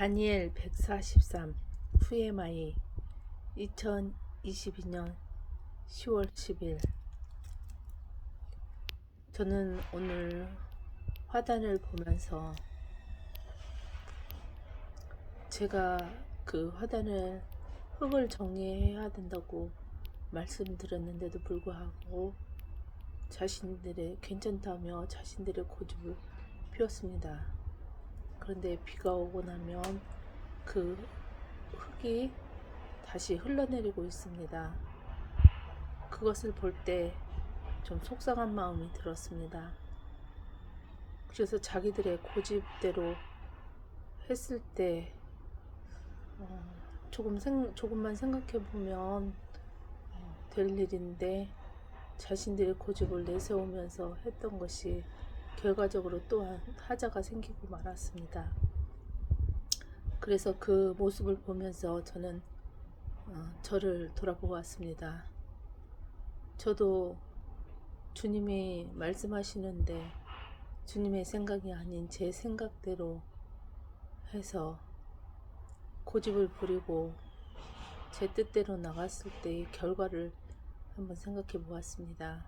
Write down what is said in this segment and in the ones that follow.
다니엘 143 후에마이 2022년 10월 10일 저는 오늘 화단을 보면서 제가 그 화단을 흙을 정리해야 된다고 말씀드렸는데도 불구하고 자신들의 괜찮다며 자신들의 고집을 피웠습니다. 그런데 비가 오고 나면 그 흙이 다시 흘러내리고 있습니다. 그것을 볼 때 좀 속상한 마음이 들었습니다. 그래서 자기들의 고집대로 했을 때 어, 조금 생, 조금만 생각해 보면 어, 될 일인데 자신들의 고집을 내세우면서 했던 것이 결과적으로 또한 하자가 생기고 말았습니다. 그래서 그 모습을 보면서 저는 어, 저를 돌아보았습니다. 저도 주님이 말씀하시는데 주님의 생각이 아닌 제 생각대로 해서 고집을 부리고 제 뜻대로 나갔을 때의 결과를 한번 생각해 보았습니다.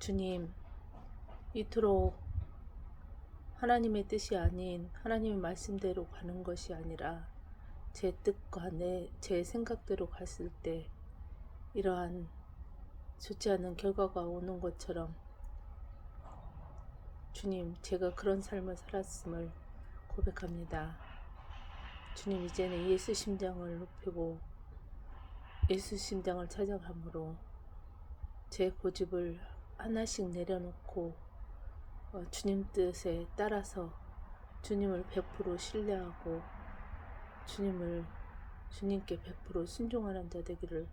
주님, 이토록 하나님의 뜻이 아닌 하나님의 말씀대로 가는 것이 아니라 제 뜻과 내, 제 생각대로 갔을 때 이러한 좋지 않은 결과가 오는 것처럼 주님, 제가 그런 삶을 살았음을 고백합니다. 주님, 이제는 예수 심장을 높이고 예수 심장을 찾아감으로 제 고집을 하나씩 내려놓고 어, 주님 뜻에 따라서 주님을 100% 신뢰하고 주님을 주님께 100% 순종하는 자 되기를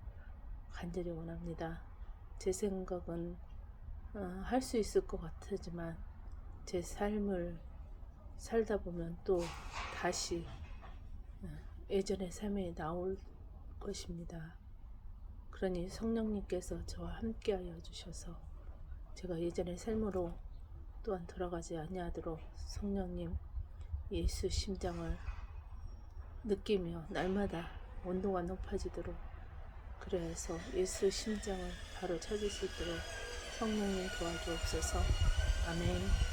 간절히 원합니다. 제 생각은 어, 할수 있을 것 같지만 제 삶을 살다 보면 또 다시 어, 예전의 삶에 나올 것입니다. 그러니 성령님께서 저와 함께하여 주셔서 제가 예전의 삶으로 또한 돌아가지 아니하도록 성령님 예수 심장을 느끼며 날마다 온도가 높아지도록 그래야 해서 예수 심장을 바로 찾을 수 있도록 성령님 도와주옵소서. 아멘